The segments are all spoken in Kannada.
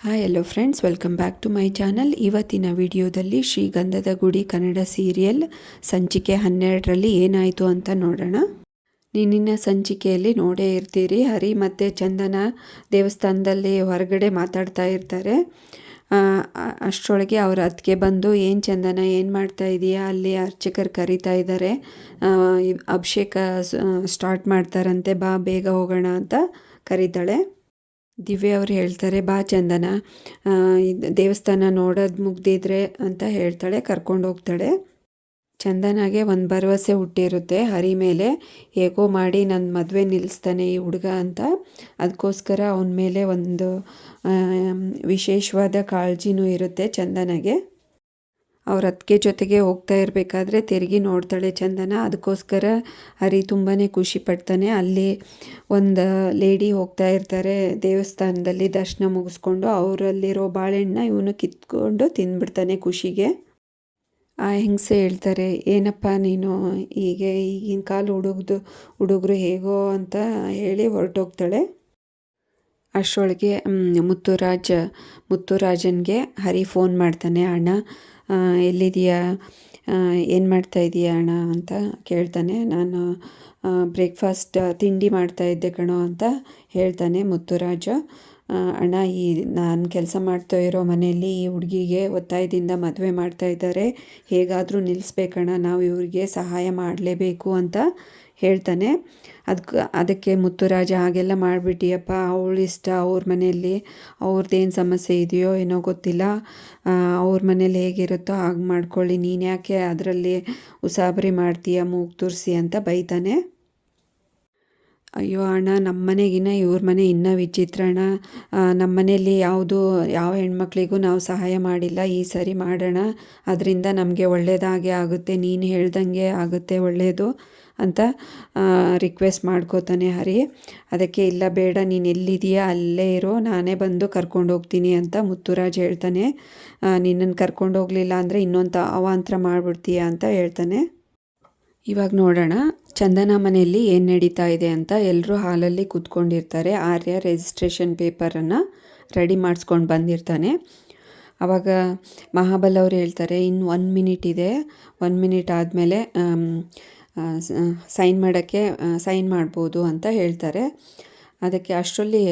Hi hello friends welcome back to my channel ಇವತ್ತಿನ ವಿಡಿಯೋದಲ್ಲಿ ಶ್ರೀಗಂಧದ ಗುಡಿ ಕನ್ನಡ ಸೀರಿಯಲ್ ಸಂಚಿಕೆ ಹನ್ನೆರಡರಲ್ಲಿ ಏನಾಯಿತು ಅಂತ ನೋಡೋಣ. ನಿನ್ನಿನ ಸಂಚಿಕೆಯಲ್ಲಿ ನೋಡೇ ಇರ್ತೀರಿ. ಹರಿ ಮತ್ತು ಚಂದನ ದೇವಸ್ಥಾನದಲ್ಲಿ ಹೊರಗಡೆ ಮಾತಾಡ್ತಾ ಇರ್ತಾರೆ. ಅಷ್ಟರೊಳಗೆ ಅವ್ರ ಅದಕ್ಕೆ ಬಂದು ಏನು ಚಂದನ, ಏನು ಮಾಡ್ತಾ ಇದೆಯಾ? ಅಲ್ಲಿ ಅರ್ಚಕರು ಕರಿತಾ ಇದ್ದಾರೆ ಅಭಿಷೇಕ ಸ್ಟಾರ್ಟ್ ಮಾಡ್ತಾರಂತೆ. ಬಾ, ಬೇಗ ಹೋಗೋಣ ಅಂತ ಕರೀತಾಳೆ. ದಿವ್ಯ ಅವ್ರು ಹೇಳ್ತಾರೆ, ಬಾ ಚಂದನ ದೇವಸ್ಥಾನ ನೋಡೋದು ಮುಗ್ದಿದ್ರೆ ಅಂತ ಹೇಳ್ತಾಳೆ, ಕರ್ಕೊಂಡು ಹೋಗ್ತಾಳೆ. ಚಂದನಾಗೆ ಒಂದು ಭರವಸೆ ಹುಟ್ಟಿರುತ್ತೆ, ಹರಿ ಮೇಲೆ ಹೇಗೋ ಮಾಡಿ ನನ್ನ ಮದುವೆ ನಿಲ್ಲಿಸ್ತಾನೆ ಈ ಹುಡುಗ ಅಂತ. ಅದಕ್ಕೋಸ್ಕರ ಅವನ ಮೇಲೆ ಒಂದು ವಿಶೇಷವಾದ ಕಾಳಜಿನೂ ಇರುತ್ತೆ ಚಂದನಗೆ. ಅವ್ರ ಅತ್ತಿಗೆ ಜೊತೆಗೆ ಹೋಗ್ತಾ ಇರಬೇಕಾದ್ರೆ ತಿರುಗಿ ನೋಡ್ತಾಳೆ ಚಂದನ. ಅದಕ್ಕೋಸ್ಕರ ಹರಿ ತುಂಬಾ ಖುಷಿ ಪಡ್ತಾನೆ. ಅಲ್ಲಿ ಒಂದು ಲೇಡಿ ಹೋಗ್ತಾ ಇರ್ತಾರೆ ದೇವಸ್ಥಾನದಲ್ಲಿ ದರ್ಶನ ಮುಗಿಸ್ಕೊಂಡು. ಅವರಲ್ಲಿರೋ ಬಾಳೆಹಣ್ಣ ಇವನು ಕಿತ್ಕೊಂಡು ತಿಂದ್ಬಿಡ್ತಾನೆ ಖುಷಿಗೆ. ಆ ಹೆಂಗಸೆ ಹೇಳ್ತಾರೆ, ಏನಪ್ಪ ನೀನು ಹೀಗೆ ಈಗಿನ ಕಾಲ ಹುಡುಗ್ದು, ಹುಡುಗರು ಹೇಗೋ ಅಂತ ಹೇಳಿ ಹೊರಟೋಗ್ತಾಳೆ. ಅಷ್ಟರೊಳಗೆ ಮುತ್ತುರಾಜ ಮುತ್ತುರಾಜ್, ಮುತ್ತುರಾಜನ್ಗೆ ಹರಿ ಫೋನ್ ಮಾಡ್ತಾನೆ, ಅಣ್ಣ ಆ, ಎಲ್ಲಿದೆಯಾ ಏನು ಮಾಡ್ತಾ ಇದೀಯಾ ಅಣ್ಣ ಅಂತ ಕೇಳ್ತಾನೆ. ನಾನು ಬ್ರೇಕ್ಫಾಸ್ಟ್ ತಿಂಡಿ ಮಾಡ್ತಾ ಇದ್ದೆ ಕಣೋ ಅಂತ ಹೇಳ್ತಾನೆ ಮುತ್ತುರಾಜ. ಅಣ್ಣ, ಈ ನಾನು ಕೆಲಸ ಮಾಡ್ತಾ ಇರೋ ಮನೆಯಲ್ಲಿ ಈ ಹುಡುಗಿಗೆ ಒತ್ತಾಯದಿಂದ ಮದುವೆ ಮಾಡ್ತಾ ಇದ್ದಾರೆ. ಹೇಗಾದರೂ ನಿಲ್ಲಿಸ್ಬೇಕಣ್ಣ ನಾವು ಇವರಿಗೆ ಸಹಾಯ ಮಾಡಲೇಬೇಕು ಅಂತ ಹೇಳ್ತಾನೆ. ಅದಕ್ಕೆ ಅದಕ್ಕೆ ಮುತ್ತುರಾಜ, ಹಾಗೆಲ್ಲ ಮಾಡಿಬಿಟ್ಟಿಯಪ್ಪ, ಅವಳು ಇಷ್ಟ, ಅವ್ರ ಮನೆಯಲ್ಲಿ ಅವ್ರದ್ದೇನು ಸಮಸ್ಯೆ ಇದೆಯೋ ಏನೋ ಗೊತ್ತಿಲ್ಲ. ಅವ್ರ ಮನೇಲಿ ಹೇಗಿರುತ್ತೋ ಹಾಗೆ ಮಾಡ್ಕೊಳ್ಳಿ. ನೀನು ಯಾಕೆ ಅದರಲ್ಲಿ ಉಸಾಬರಿ ಮಾಡ್ತೀಯ, ಮೂಗು ತುರಿಸಿ ಅಂತ ಬೈತಾನೆ. ಅಯ್ಯೋ ಅಣ್ಣ ನಮ್ಮ ಮನೆಗಿನ್ನ ಇವ್ರ ಮನೆ ಇನ್ನೂ ವಿಚಿತ್ರ ಅಣ್ಣ. ನಮ್ಮ ಮನೆಯಲ್ಲಿ ಯಾವುದು, ಯಾವ ಹೆಣ್ಮಕ್ಳಿಗೂ ನಾವು ಸಹಾಯ ಮಾಡಿಲ್ಲ, ಈ ಸರಿ ಮಾಡೋಣ. ಅದರಿಂದ ನಮಗೆ ಒಳ್ಳೆಯದಾಗೆ ಆಗುತ್ತೆ, ನೀನು ಹೇಳ್ದಂಗೆ ಆಗುತ್ತೆ ಒಳ್ಳೆಯದು ಅಂತ ರಿಕ್ವೆಸ್ಟ್ ಮಾಡ್ಕೋತಾನೆ ಹರಿ. ಅದಕ್ಕೆ, ಇಲ್ಲ ಬೇಡ, ನೀನು ಎಲ್ಲಿದೆಯಾ ಅಲ್ಲೇ ಇರೋ, ನಾನೇ ಬಂದು ಕರ್ಕೊಂಡು ಹೋಗ್ತೀನಿ ಅಂತ ಮುತ್ತುರಾಜ್ ಹೇಳ್ತಾನೆ. ನಿನ್ನನ್ನು ಕರ್ಕೊಂಡು ಹೋಗಲಿಲ್ಲ ಅಂದರೆ ಇನ್ನೊಂದು ಅವಾಂತರ ಮಾಡಿಬಿಡ್ತೀಯ? ಅಂತ ಹೇಳ್ತಾನೆ. ಇವಾಗ ನೋಡೋಣ. ಚಂದನ ಮನೆಯಲ್ಲಿ ಏನು ನಡೀತಾ ಇದೆ ಅಂತ ಎಲ್ಲರೂ ಹಾಲಲ್ಲಿ ಕೂತ್ಕೊಂಡಿರ್ತಾರೆ. ಆರ್ಯ ರಿಜಿಸ್ಟ್ರೇಷನ್ ಪೇಪರನ್ನು ರೆಡಿ ಮಾಡಿಸ್ಕೊಂಡು ಬಂದಿರ್ತಾನೆ. ಆವಾಗ ಮಹಾಬಲ ಅವರು ಹೇಳ್ತಾರೆ, ಇನ್ನು ಒನ್ ಮಿನಿಟ್ ಇದೆ. ಒನ್ ಮಿನಿಟ್ ಆದಮೇಲೆ ಸೈನ್ ಮಾಡೋಕ್ಕೆ ಸೈನ್ ಮಾಡ್ಬೋದು ಅಂತ ಹೇಳ್ತಾರೆ. ಅದಕ್ಕೆ ಅಷ್ಟರಲ್ಲಿ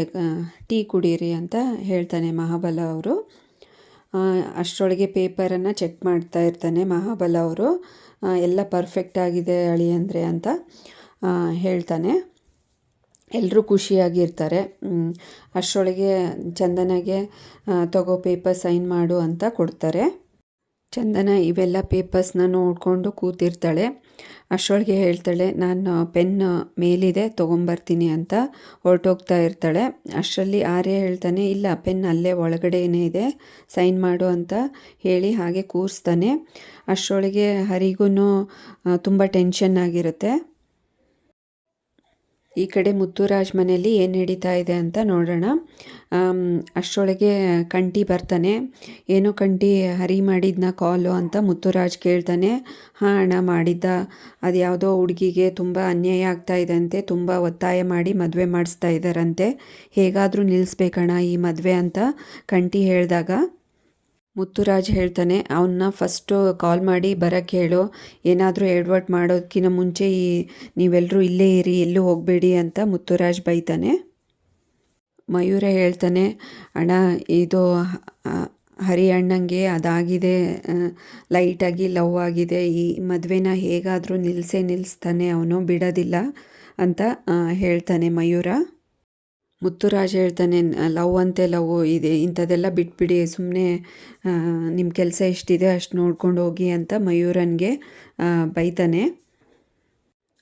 ಟೀ ಕುಡೀರಿ ಅಂತ ಹೇಳ್ತಾನೆ ಮಹಾಬಲ ಅವರು. ಅಷ್ಟರೊಳಗೆ ಪೇಪರನ್ನು ಚೆಕ್ ಮಾಡ್ತಾ ಇರ್ತಾನೆ ಮಹಾಬಲ ಅವರು. ಎಲ್ಲ ಪರ್ಫೆಕ್ಟ್ ಆಗಿದೆ ಅಳಿ ಅಂದರೆ ಅಂತ ಹೇಳ್ತಾನೆ. ಎಲ್ಲರೂ ಖುಷಿಯಾಗಿರ್ತಾರೆ ಅಷ್ಟರೊಳಗೆ ಚಂದನಗೆ ತಗೋ ಪೇಪರ್ ಸೈನ್ ಮಾಡು ಅಂತ ಕೊಡ್ತಾರೆ. ಚಂದನ, ಇವೆಲ್ಲ ಪೇಪರ್ಸ್ನ ನೋಡಿಕೊಂಡು ಕೂತಿರ್ತಾಳೆ. ಅಷ್ಟೊಳಗೆ ಹೇಳ್ತಾಳೆ, ನಾನು ಪೆನ್ ಮೇಲಿದೆ, ತೊಗೊಂಬರ್ತೀನಿ ಅಂತ ಹೊರಟೋಗ್ತಾ ಇರ್ತಾಳೆ. ಅಷ್ಟರಲ್ಲಿ ಆರ್ಯ ಹೇಳ್ತಾನೆ, ಇಲ್ಲ, ಪೆನ್ ಅಲ್ಲೇ ಒಳಗಡೆನೇ ಇದೆ, ಸೈನ್ ಮಾಡು ಅಂತ ಹೇಳಿ ಹಾಗೆ ಕೂರಿಸ್ತಾನೆ. ಅಷ್ಟರೊಳಗೆ ಹರಿಗೂ ತುಂಬ ಟೆನ್ಷನ್ ಆಗಿರುತ್ತೆ. ಈ ಕಡೆ ಮುತ್ತುರಾಜ್ ಮನೆಯಲ್ಲಿ ಏನು ನಡೀತಾ ಇದೆ ಅಂತ ನೋಡೋಣ. ಅಷ್ಟರೊಳಗೆ ಕಂಟಿ ಬರ್ತಾನೆ. ಏನೋ ಕಂಟಿ ಹರಿ ಮಾಡಿದ್ನ ಕಾಲು ಅಂತ ಮುತ್ತುರಾಜ್ ಕೇಳ್ತಾನೆ. ಹಾಂ, ಅಣ್ಣ ಮಾಡಿದ್ದ. ಅದು ಯಾವುದೋ ಹುಡುಗಿಗೆ ತುಂಬ ಅನ್ಯಾಯ ಆಗ್ತಾ ಇದೆ ಅಂತೆ ತುಂಬ ಒತ್ತಾಯ ಮಾಡಿ ಮದುವೆ ಮಾಡಿಸ್ತಾ ಇದ್ದಾರಂತೆ. ಹೇಗಾದರೂ ನಿಲ್ಲಿಸ್ಬೇಕಣ್ಣ ಈ ಮದುವೆ ಅಂತ ಕಂಟಿ ಹೇಳಿದಾಗ. ಮುತ್ತುರಾಜ್ ಹೇಳ್ತಾನೆ ಅವನ್ನ ಫಸ್ಟು ಕಾಲ್ ಮಾಡಿ ಬರೋಕ್ಕೆ ಹೇಳು. ಏನಾದರೂ ಎಡ್ವರ್ಟ್ ಮಾಡೋದಕ್ಕಿಂತ ಮುಂಚೆ ಈ ನೀವೆಲ್ಲರೂ ಇಲ್ಲೇ ಇರಿ, ಎಲ್ಲೂ ಹೋಗಬೇಡಿ ಅಂತ ಮುತ್ತುರಾಜ್ ಬೈತಾನೆ. ಮಯೂರ ಹೇಳ್ತಾನೆ, ಅಣ್ಣ, ಇದು ಹರಿ ಅಣ್ಣಂಗೆ ಅದಾಗಿದೆ, ಲೈಟಾಗಿ ಲವ್ ಆಗಿದೆ. ಈ ಮದುವೆನ ಹೇಗಾದರೂ ನಿಲ್ಲಿಸೇ ನಿಲ್ಲಿಸ್ತಾನೆ ಅವನು, ಬಿಡೋದಿಲ್ಲ ಅಂತ ಹೇಳ್ತಾನೆ ಮಯೂರ. ಮುತ್ತುರಾಜ್ ಹೇಳ್ತಾನೆ, ಲವ್ ಅಂತೆ ಲವ್ ಇದೆ, ಇಂಥದ್ದೆಲ್ಲ ಬಿಟ್ಬಿಡಿ ಸುಮ್ಮನೆ ನಿಮ್ಮ ಕೆಲಸ ಎಷ್ಟಿದೆ ಅಷ್ಟು ನೋಡ್ಕೊಂಡು ಹೋಗಿ ಅಂತ ಮಯೂರನ್ಗೆ ಬೈತಾನೆ.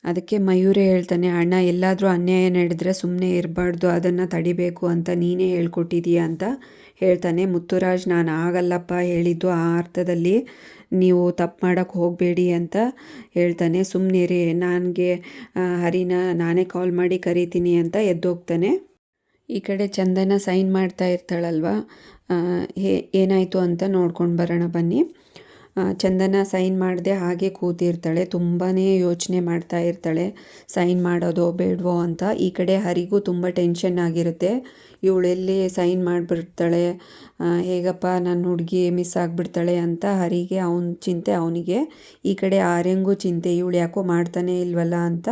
ಅದಕ್ಕೆ ಮಯೂರೇ ಹೇಳ್ತಾನೆ, ಅಣ್ಣ, ಎಲ್ಲಾದರೂ ಅನ್ಯಾಯ ನಡೆದ್ರೆ ಸುಮ್ಮನೆ ಇರಬಾರ್ದು, ಅದನ್ನು ತಡಿಬೇಕು ಅಂತ ನೀನೇ ಹೇಳ್ಕೊಟ್ಟಿದೀಯ ಅಂತ ಹೇಳ್ತಾನೆ. ಮುತ್ತುರಾಜ್, ನಾನು ಆಗಲ್ಲಪ್ಪ, ಹೇಳಿದ್ದು ಆ ಅರ್ಥದಲ್ಲಿ ನೀವು ತಪ್ಪು ಮಾಡೋಕ್ಕೆ ಹೋಗಬೇಡಿ ಅಂತ ಹೇಳ್ತಾನೆ. ಸುಮ್ಮನೆ ರೀ ನನಗೆ ಹರಿನ ನಾನೇ ಕಾಲ್ ಮಾಡಿ ಕರಿತೀನಿ ಅಂತ ಎದ್ದೋಗ್ತಾನೆ. ಈ ಕಡೆ ಚಂದನ ಸೈನ್ ಮಾಡ್ತಾ ಇರ್ತಾಳಲ್ವ? ಹೇ, ಏನಾಯಿತು ಅಂತ ನೋಡ್ಕೊಂಡು ಬರೋಣ ಬನ್ನಿ. ಚಂದನ ಸೈನ್ ಮಾಡದೆ ಹಾಗೆ ಕೂತಿರ್ತಾಳೆ ತುಂಬಾ ಯೋಚನೆ ಮಾಡ್ತಾ ಇರ್ತಾಳೆ, ಸೈನ್ ಮಾಡೋದೋ ಬೇಡವೋ ಅಂತ. ಈ ಕಡೆ ಹರಿಗೂ ತುಂಬ ಟೆನ್ಷನ್ ಆಗಿರುತ್ತೆ. ಇವಳೆಲ್ಲಿ ಸೈನ್ ಮಾಡಿಬಿಡ್ತಾಳೆ ಹೇಗಪ್ಪ ನನ್ನ ಹುಡುಗಿ ಮಿಸ್ ಆಗಿಬಿಡ್ತಾಳೆ ಅಂತ ಹರಿಗೆ ಅವನ ಚಿಂತೆ ಅವನಿಗೆ. ಈ ಕಡೆ ಆರ್ಯಂಗೂ ಚಿಂತೆ, ಇವಳು ಯಾಕೋ ಮಾಡ್ತಾನೆ ಇಲ್ವಲ್ಲ ಅಂತ.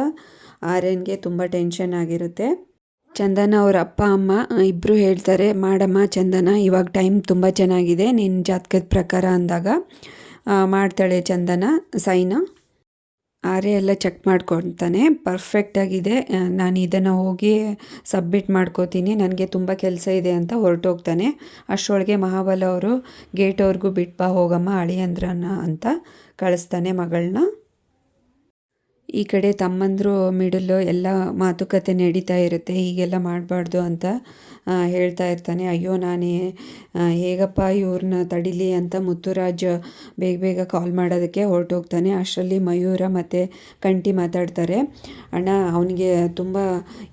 ಆರ್ಯನ್ಗೆ ತುಂಬ ಟೆನ್ಷನ್ ಆಗಿರುತ್ತೆ. ಚಂದನ ಅವ್ರ ಅಪ್ಪ, ಅಮ್ಮ ಇಬ್ಬರು ಹೇಳ್ತಾರೆ, ಮಾಡಮ್ಮ ಚಂದನ, ಇವಾಗ ಟೈಮ್ ತುಂಬ ಚೆನ್ನಾಗಿದೆ ನಿನ್ನ ಜಾತಕದ ಪ್ರಕಾರ ಅಂದಾಗ ಮಾಡ್ತಾಳೆ ಚಂದನ, ಸೈನ. ಆರೆ ಎಲ್ಲ ಚೆಕ್ ಮಾಡ್ಕೊತಾನೆ ಪರ್ಫೆಕ್ಟಾಗಿದೆ ನಾನು ಇದನ್ನು ಹೋಗಿ ಸಬ್ಮಿಟ್ ಮಾಡ್ಕೋತೀನಿ, ನನಗೆ ತುಂಬ ಕೆಲಸ ಇದೆ ಅಂತ ಹೊರಟೋಗ್ತಾನೆ ಅಷ್ಟರೊಳಗೆ ಮಹಾಬಲ ಅವರು ಗೇಟವ್ರಿಗೂ ಬಿಟ್ಬಾ ಹೋಗಮ್ಮ, ಅಳಿಯಂದ್ರನ ಅಂತ ಕಳಿಸ್ತಾನೆ ಮಗಳನ್ನ ಈ ಕಡೆ ತಮ್ಮಂದರು ಮಿಡಲು ಎಲ್ಲ ಮಾತುಕತೆ ನಡೀತಾ ಇರುತ್ತೆ, ಹೀಗೆಲ್ಲ ಮಾಡಬಾರ್ದು ಅಂತ ಹೇಳ್ತಾ ಇರ್ತಾನೆ. ಅಯ್ಯೋ ನಾನೇ ಹೇಗಪ್ಪ ಇವ್ರನ್ನ ತಡಿಲಿ ಅಂತ ಮುತ್ತುರಾಜ್ ಬೇಗ ಬೇಗ ಕಾಲ್ ಮಾಡೋದಕ್ಕೆ ಹೊರಟೋಗ್ತಾನೆ. ಅಷ್ಟರಲ್ಲಿ ಮಯೂರ ಮತ್ತು ಕಂಟಿ ಮಾತಾಡ್ತಾರೆ. ಅಣ್ಣ, ಅವನಿಗೆ ತುಂಬ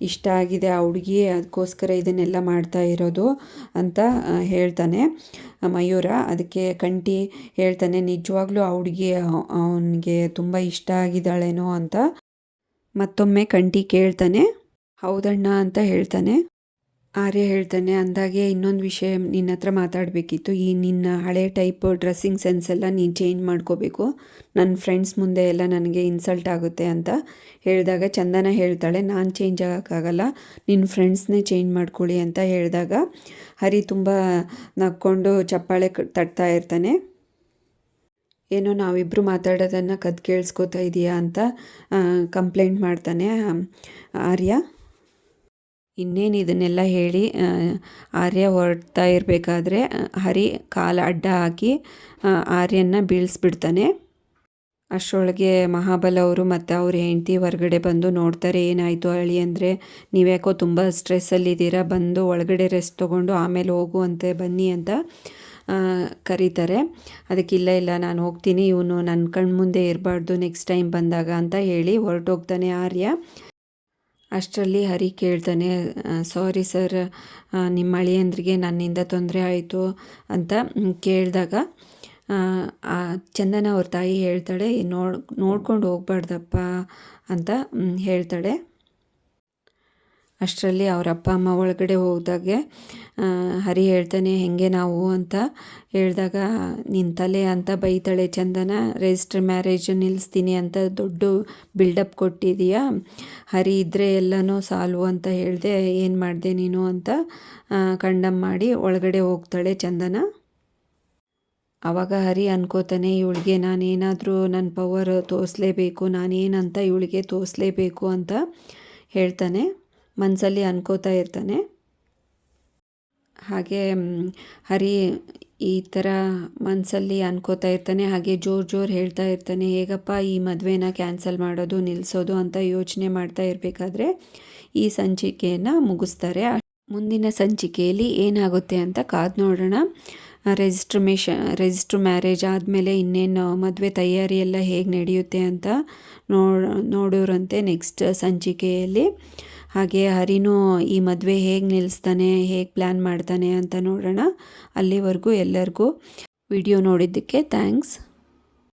ಇಷ್ಟ ಆಗಿದೆ, ಆ ಹುಡುಗಿ, ಅದಕ್ಕೋಸ್ಕರ ಇದನ್ನೆಲ್ಲ ಮಾಡ್ತಾ ಇರೋದು ಅಂತ ಹೇಳ್ತಾನೆ. ಮಯೂರ ಅದಕ್ಕೆ ಕಂಟಿ ಹೇಳ್ತಾನೆ, ನಿಜವಾಗ್ಲೂ ಆ ಹುಡುಗಿ ಅವನಿಗೆ ತುಂಬ ಇಷ್ಟ ಆಗಿದ್ದಾಳೇನೋ ಅಂತ ಮತ್ತೊಮ್ಮೆ ಕಂಟಿ ಕೇಳ್ತಾನೆ, ಹೌದಣ್ಣ ಅಂತ ಹೇಳ್ತಾನೆ. ಆರ್ಯ ಹೇಳ್ತಾನೆ, ಅಂದಾಗೆ ಇನ್ನೊಂದು ವಿಷಯ ನಿನ್ನ ಹತ್ರ ಮಾತಾಡಬೇಕಿತ್ತು. ಈ ನಿನ್ನ ಹಳೆ ಟೈಪ್ ಡ್ರೆಸ್ಸಿಂಗ್ ಸೆನ್ಸ್ ಎಲ್ಲ ನೀನು ಚೇಂಜ್ ಮಾಡ್ಕೋಬೇಕು. ನನ್ನ ಫ್ರೆಂಡ್ಸ್ ಮುಂದೆ ಎಲ್ಲ ನನಗೆ ಇನ್ಸಲ್ಟ್ ಆಗುತ್ತೆ ಅಂತ ಹೇಳಿದಾಗ ಚಂದನ ಹೇಳ್ತಾಳೆ, ನಾನು ಚೇಂಜ್ ಆಗೋಕ್ಕಾಗಲ್ಲ. ನಿನ್ನ ಫ್ರೆಂಡ್ಸ್ನೇ ಚೇಂಜ್ ಮಾಡ್ಕೊಳ್ಳಿ ಅಂತ ಹೇಳಿದಾಗ ಹರಿ ತುಂಬ ನಕ್ಕೊಂಡು ಚಪ್ಪಾಳೆ ತಟ್ತಾ ಇರ್ತಾನೆ. ಏನೋ ನಾವಿಬ್ಬರು ಮಾತಾಡೋದನ್ನು ಕದ್ ಕೇಳಿಸ್ಕೊತಾ ಇದೆಯಾ ಅಂತ ಕಂಪ್ಲೇಂಟ್ ಮಾಡ್ತಾನೆ ಆರ್ಯ. ಇನ್ನೇನು ಇದನ್ನೆಲ್ಲ ಹೇಳಿ ಆರ್ಯ ಹೊರಡ್ತಾ ಇರಬೇಕಾದ್ರೆ ಹರಿ ಕಾಲು ಅಡ್ಡ ಹಾಕಿ ಆರ್ಯನ ಬೀಳಿಸ್ಬಿಡ್ತಾನೆ. ಅಷ್ಟರೊಳಗೆ ಮಹಾಬಲ ಅವರು ಮತ್ತು ಅವ್ರ ಹೆಂಡತಿ ಹೊರಗಡೆ ಬಂದು ನೋಡ್ತಾರೆ, ಏನಾಯಿತು ಅಳಿ ಅಂದರೆ, ನೀವ್ಯಾಕೋ ತುಂಬ ಸ್ಟ್ರೆಸ್ಸಲ್ಲಿದ್ದೀರಾ, ಬಂದು ಒಳಗಡೆ ರೆಸ್ಟ್ ತೊಗೊಂಡು ಆಮೇಲೆ ಹೋಗುವಂತೆ ಬನ್ನಿ ಅಂತ ಕರೀತಾರೆ. ಅದಕ್ಕೆ ಇಲ್ಲ ಇಲ್ಲ, ನಾನು ಹೋಗ್ತೀನಿ, ಇವನು ನನ್ನ ಕಣ್ಮುಂದೆ ಇರಬಾರ್ದು ನೆಕ್ಸ್ಟ್ ಟೈಮ್ ಬಂದಾಗ ಅಂತ ಹೇಳಿ ಹೊರಟೋಗ್ತಾನೆ ಆರ್ಯ. ಅಷ್ಟರಲ್ಲಿ ಹರಿ ಕೇಳ್ತಾನೆ ಸಾರಿ ಸರ್ ನಿಮ್ಮ ಅಳಿಯಂದ್ರಿಗೆ ನನ್ನಿಂದ ತೊಂದರೆ ಆಯಿತು ಅಂತ ಕೇಳಿದಾಗ ಚಂದನ ಅವ್ರ ತಾಯಿ ಹೇಳ್ತಾಳೆ ನೋಡ್, ನೋಡ್ಕೊಂಡು ಹೋಗ್ಬಾರ್ದಪ್ಪ ಅಂತ ಹೇಳ್ತಾಳೆ. ಅಷ್ಟರಲ್ಲಿ ಅವ್ರ ಅಪ್ಪ, ಅಮ್ಮ ಒಳಗಡೆ ಹೋದಾಗೆ ಹರಿ ಹೇಳ್ತಾನೆ, ಹೆಂಗೆ ನಾವು ಅಂತ ಹೇಳಿದಾಗ ನಿನ್ನ ತಲೆ ಅಂತ ಬೈತಾಳೆ ಚಂದನ ರಿಜಿಸ್ಟರ್ ಮ್ಯಾರೇಜ್ ನಿಲ್ಲಿಸ್ತೀನಿ ಅಂತ ದೊಡ್ಡ ಬಿಲ್ಡಪ್ ಕೊಟ್ಟಿದೀಯಾ? ಹರಿ ಇದ್ದರೆ ಎಲ್ಲನೂ ಸಾಲ್ವು ಅಂತ ಹೇಳಿದೆ, ಏನು ಮಾಡಿದೆ ನೀನು ಅಂತ ಕಂಡಮ್ ಮಾಡಿ ಒಳಗಡೆ ಹೋಗ್ತಾಳೆ ಚಂದನ. ಆವಾಗ ಹರಿ ಅನ್ಕೋತಾನೆ, ಇವಳಿಗೆ ನಾನೇನಾದರೂ ನನ್ನ ಪವರ್ ತೋರಿಸ್ಲೇಬೇಕು, ನಾನೇನಂತ ಇವಳಿಗೆ ತೋರಿಸ್ಲೇಬೇಕು ಅಂತ ಹೇಳ್ತಾನೆ. ಮನಸ್ಸಲ್ಲಿ ಅನ್ಕೋತಾ ಇರ್ತಾನೆ. ಹಾಗೆ ಹರಿ ಈ ಥರ ಮನಸ್ಸಲ್ಲಿ ಅನ್ಕೋತಾ ಇರ್ತಾನೆ. ಹಾಗೆ ಜೋರು ಜೋರು ಹೇಳ್ತಾ ಇರ್ತಾನೆ, ಹೇಗಪ್ಪ ಈ ಮದುವೆನ ಕ್ಯಾನ್ಸಲ್ ಮಾಡೋದು ನಿಲ್ಲಿಸೋದು ಅಂತ ಯೋಚನೆ ಮಾಡ್ತಾ ಇರಬೇಕಾದ್ರೆ ಈ ಸಂಚಿಕೆಯನ್ನು ಮುಗಿಸ್ತಾರೆ. ಮುಂದಿನ ಸಂಚಿಕೆಯಲ್ಲಿ ಏನಾಗುತ್ತೆ ಅಂತ ಕಾದು ನೋಡೋಣ. ರಿಜಿಸ್ಟ್ರಮೇಷನ್ ರಿಜಿಸ್ಟ್ರ್ ಮ್ಯಾರೇಜ್ ಆದಮೇಲೆ ಇನ್ನೇನು, ಮದುವೆ ತಯಾರಿ ಎಲ್ಲ ಹೇಗೆ ನಡೆಯುತ್ತೆ ಅಂತ ನೋಡ್, ನೋಡೋರಂತೆ ನೆಕ್ಸ್ಟ್ ಸಂಚಿಕೆಯಲ್ಲಿ. ಹಾಗೆ ಹರಿನೂ ಈ ಮದುವೆ ಹೇಗೆ ನಿಲ್ಲಿಸ್ತಾನೆ ಹೇಗೆ ಪ್ಲ್ಯಾನ್ ಮಾಡ್ತಾನೆ ಅಂತ ನೋಡೋಣ. ಅಲ್ಲಿವರೆಗೂ ಎಲ್ಲರಿಗೂ ವಿಡಿಯೋ ನೋಡಿದ್ದಕ್ಕೆ ಥ್ಯಾಂಕ್ಸ್